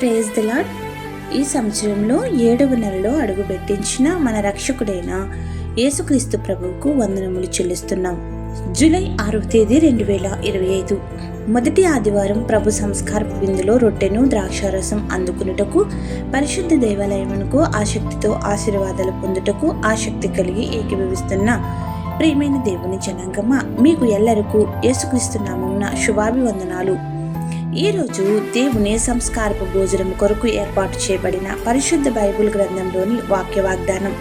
Praise the lord ఈ సంవత్సరంలో ఏడవ నెలలో అడుగుపెట్టించిన మన రక్షకుడైన యేసుక్రీస్తు ప్రభువుకు వందనములు చెల్లిస్తున్నాం. జూలై ఆరవ తేదీ రెండు వేల ఇరవై ఐదు. మొదటి ఆదివారం ప్రభు సంస్కారపు బిందులో రొట్టెను ద్రాక్షారసం అందుకునుటకు పరిశుద్ధ దేవాలయమునకు ఆసక్తితో ఆశీర్వాదాలు పొందుటకు ఆసక్తి కలిగి ఏకీభవిస్తున్న ప్రియమైన దేవుని జనాంగమ మీకు ఎల్లరకు యేసుక్రీస్తు నామమున శుభాభివందనాలు. ఈరోజు దేవుని సంస్కారపు భోజనం కొరకు ఏర్పాటు చేయబడిన పరిశుద్ధ బైబిల్ గ్రంథంలోని వాక్య వాగ్దానం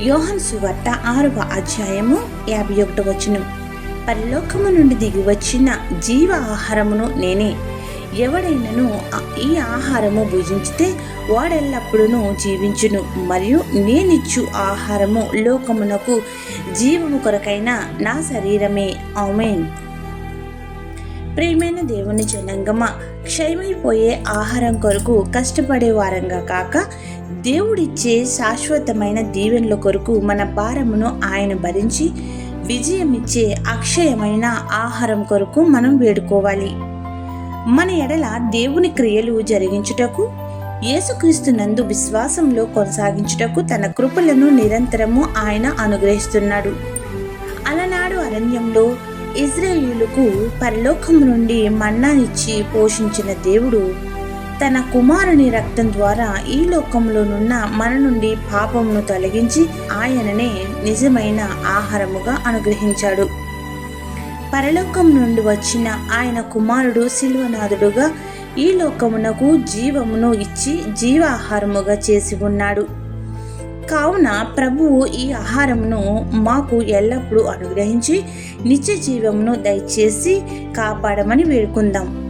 యోహన్ సువార్త ఆరవ అధ్యాయము యాభై ఒకటి వచనం. పరలోకము నుండి దిగి వచ్చిన జీవ ఆహారమును నేనే. ఎవడైనను ఈ ఆహారము భుజించితే వాడెల్లప్పుడూ జీవించును. మరియు నేనిచ్చు ఆహారము లోకమునకు జీవము కొరకైన నా శరీరమే. ఆమెన్. ప్రియమైన దేవుని జనంగమ? క్షయమైపోయే ఆహారం కొరకు కష్టపడే వారంగా కాక దేవుడిచ్చే శాశ్వతమైన దీవెనల కొరకు మన భారమును ఆయన భరించి విజయమిచ్చే అక్షయమైన ఆహారం కొరకు మనం వేడుకోవాలి. మన ఎడల దేవుని క్రియలు జరిగించుటకు యేసుక్రీస్తునందు విశ్వాసంలో కొనసాగించుటకు తన కృపలను నిరంతరము ఆయన అనుగ్రహిస్తున్నాడు. అలనాడు అరణ్యంలో ఇజ్రాయిలుకు పరలోకం నుండి మన్నానిచ్చి పోషించిన దేవుడు తన కుమారుని రక్తం ద్వారా ఈ లోకంలోనున్న మన నుండి పాపమును తొలగించి ఆయననే నిజమైన ఆహారముగా అనుగ్రహించాడు. పరలోకం నుండి వచ్చిన ఆయన కుమారుడు శిల్వనాథుడుగా ఈ లోకమునకు జీవమును ఇచ్చి జీవాహారముగా చేసి ఉన్నాడు. కావున ప్రభువు ఈ ఆహారమును మాకు ఎల్లప్పుడూ అనుగ్రహించి నిత్య జీవమును దయచేసి కాపాడమని వేడుకుందాం.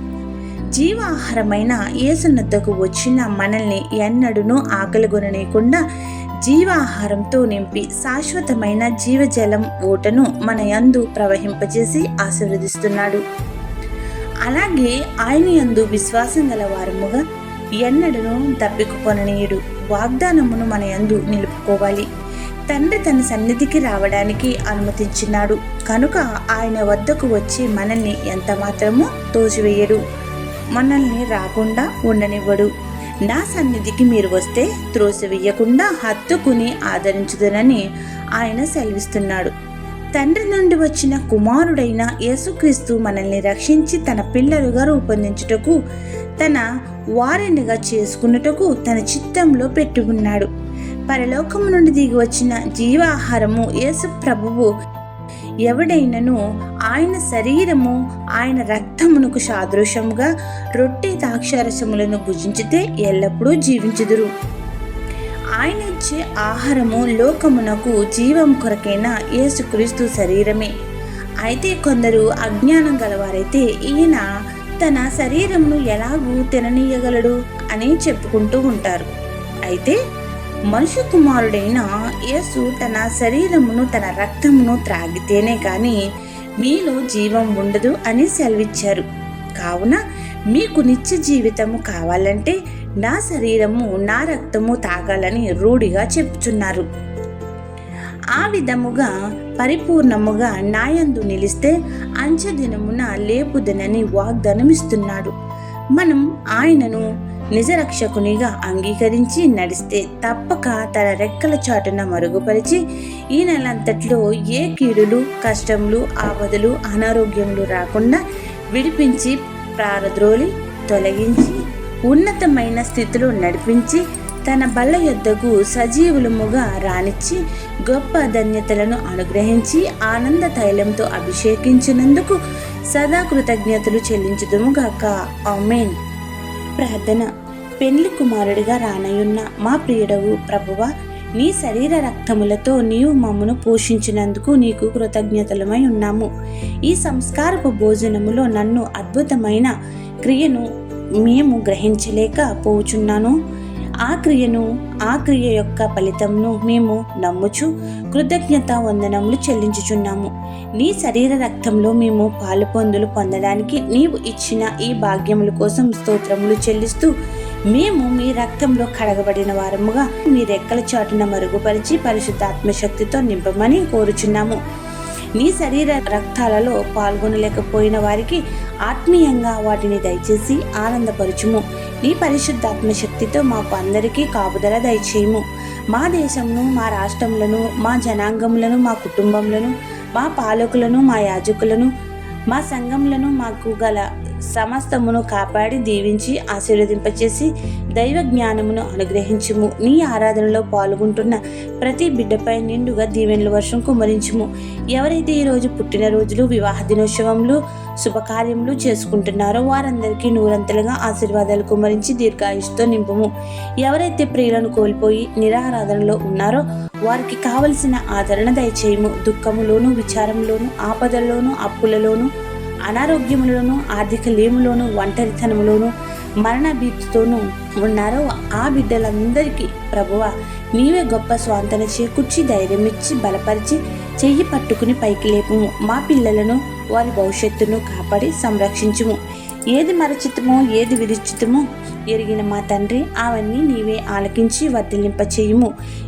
జీవాహారమైన ఏసునద్దకు వచ్చిన మనల్ని ఎన్నడూనూ ఆకలిగొననీయకుండా జీవాహారంతో నింపి శాశ్వతమైన జీవజలం ఓటను మన యందు ప్రవహింపజేసి ఆశీర్వదిస్తున్నాడు. అలాగే ఆయన యందు విశ్వాసం గల వారముగా ఎన్నడను తప్పికొననీయుడు. వాగ్దానమును మన యందు నిలుపుకోవాలి. తండ్రి తన సన్నిధికి రావడానికి అనుమతించినాడు. కనుక ఆయన వద్దకు వచ్చి మనల్ని ఎంత మాత్రమూ తోసివేయడు. మనల్ని రాకుండా ఉండనివ్వడు. నా సన్నిధికి మీరు వస్తే త్రోసివేయకుండా హత్తుకుని ఆదరించుదనని ఆయన సెలవిస్తున్నాడు. తండ్రి నుండి వచ్చిన కుమారుడైన యేసుక్రీస్తు మనల్ని రక్షించి తన పిల్లలుగా రూపొందించుటకు తన వారినిగా చేసుకున్నటకు తన చిత్తంలో పెట్టి ఉన్నాడు పరలోకము నుండి దిగి వచ్చిన జీవాహారము యేసు ప్రభువు. ఎవడైనను ఆయన శరీరము ఆయన రక్తమునకు సాదృశ్యముగా రొట్టె ద్రాక్షారసములను భుజించితే ఎల్లప్పుడూ జీవించుదురు. ఆయన ఇచ్చే ఆహారము లోకమునకు జీవం కొరకైన యేసుక్రీస్తు శరీరమే. అయితే కొందరు అజ్ఞానం గలవారైతే ఈయన తన శరీరమును ఎలాగూ తిననీయగలడు అని చెప్పుకుంటూ ఉంటారు. అయితే మనుష్య కుమారుడైన యేసు తన శరీరమును తన రక్తమును త్రాగితేనే కానీ మీలో జీవం ఉండదు అని సెలవిచ్చారు. కావున మీకు నిత్య జీవితము కావాలంటే నా శరీరము నా రక్తము తాగాలని రూఢిగా చెప్పుచున్నారు. ఆ విధముగా పరిపూర్ణముగా నాయందు నిలిస్తే అంచెదినమున లేపుదనని వాగ్దానం ఇస్తున్నాడు మనం ఆయనను నిజరక్షకునిగా అంగీకరించి నడిస్తే తప్పక తన రెక్కల చాటున మరుగుపరిచి ఈ నెలంతట్లో ఏ కీడులు కష్టములు ఆపదలు అనారోగ్యములు రాకుండా విడిపించి ప్రారద్రోలి తొలగించి ఉన్నతమైన స్థితిలో నడిపించి తన బల్ల యొద్దకు సజీవులముగా రానిచ్చి గొప్ప ధన్యతలను అనుగ్రహించి ఆనంద తైలంతో అభిషేకించినందుకు సదా కృతజ్ఞతలు చెల్లించుదుముగాక. ఆమెన్. ప్రార్థన. పెండ్లి కుమారుడిగా రానయున్న మా ప్రియుడవు ప్రభువ నీ శరీర రక్తములతో నీవు మమ్మను పోషించినందుకు నీకు కృతజ్ఞతలమై ఉన్నాము. ఈ సంస్కారపు భోజనములో నన్ను అద్భుతమైన క్రియను మేము గ్రహించలేక పోచున్నాను. ఆ క్రియను ఆ క్రియ యొక్క ఫలితంను మేము నమ్ముచు కృతజ్ఞత వందనములు చెల్లించుచున్నాము. నీ శరీర రక్తంలో మేము పాలు పొందులు పొందడానికి నీవు ఇచ్చిన ఈ భాగ్యముల కోసం స్తోత్రములు చెల్లిస్తూ మేము మీ రక్తంలో కడగబడిన వారముగా మీ రెక్కల చాటున మరుగుపరిచి పరిశుద్ధాత్మ శక్తితో నింపమని కోరుచున్నాము. నీ శరీర రక్తాలలో పాల్గొనలేకపోయిన వారికి ఆత్మీయంగా వాటిని దయచేసి ఆనందపరచుము. నీ పరిశుద్ధాత్మ శక్తితో మాకు అందరికీ కాపుదల దయచేయము. మా దేశంను మా రాష్ట్రములను మా జనాంగములను మా కుటుంబములను మా పాలకులను మా యాజకులను మా సంఘములను మాకు గల సమస్తమును కాపాడి దీవించి ఆశీర్వదింపచేసి దైవ జ్ఞానమును అనుగ్రహించుము. నీ ఆరాధనలో పాల్గొంటున్న ప్రతి బిడ్డపై నిండుగా దీవెనల వర్షం కుమరించుము. ఎవరైతే ఈరోజు పుట్టినరోజులు వివాహ దినోత్సవములు శుభకార్యములు చేసుకుంటున్నారో వారందరికీ నూరంతలుగా ఆశీర్వాదాలు కుమరించి దీర్ఘాయుష్తో నింపుము. ఎవరైతే ప్రియులను కోల్పోయి నిరారాధనలో ఉన్నారో వారికి కావలసిన ఆదరణ దయచేయము. దుఃఖములోను విచారంలోను ఆపదల్లోను అప్పులలోను అనారోగ్యములోను ఆర్థిక లేములోను ఒంటరితనములోను మరణ భీతితోనూ ఉన్నారో ఆ బిడ్డలందరికీ ప్రభువ నీవే గొప్ప స్వాంతన చేకూర్చి ధైర్యం ఇచ్చి బలపరిచి చెయ్యి పట్టుకుని పైకి లేపుము. మా పిల్లలను వారి భవిష్యత్తును కాపాడి సంరక్షించుము. ఏది మరచితమో ఏది విరుచితమో ఎరిగిన మా తండ్రి అవన్నీ నీవే ఆలకించి వర్ధిల్లింప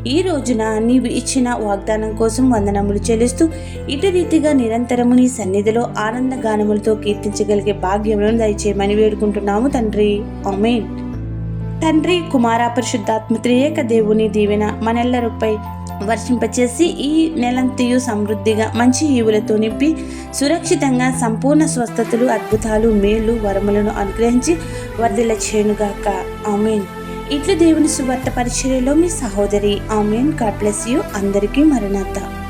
ఈ రోజున నీవు ఇచ్చిన వాగ్దానం కోసం వందనములు చెల్లిస్తూ ఇటు రీతిగా నిరంతరము నీ సన్నిధిలో ఆనంద గానములతో కీర్తించగలిగే భాగ్యములను దయచేయమని వేడుకుంటున్నాము తండ్రి. అమేన్ తండ్రి కుమార పరిశుద్ధాత్మ త్రియేక దేవుని దీవెన మనెల్లరిపై వర్షింపచేసి ఈ నెలంతయు సమృద్ధిగా మంచి ఈవులతో నింపి సురక్షితంగా సంపూర్ణ స్వస్థతలు అద్భుతాలు మేలు వరములను అనుగ్రహించి వర్ధిల చేయునుగాక ఆమెన్. ఇట్లు దేవుని సువార్త పరిచర్యలో మీ సహోదరి ఆమెన్. God you. అందరికీ మరణాత.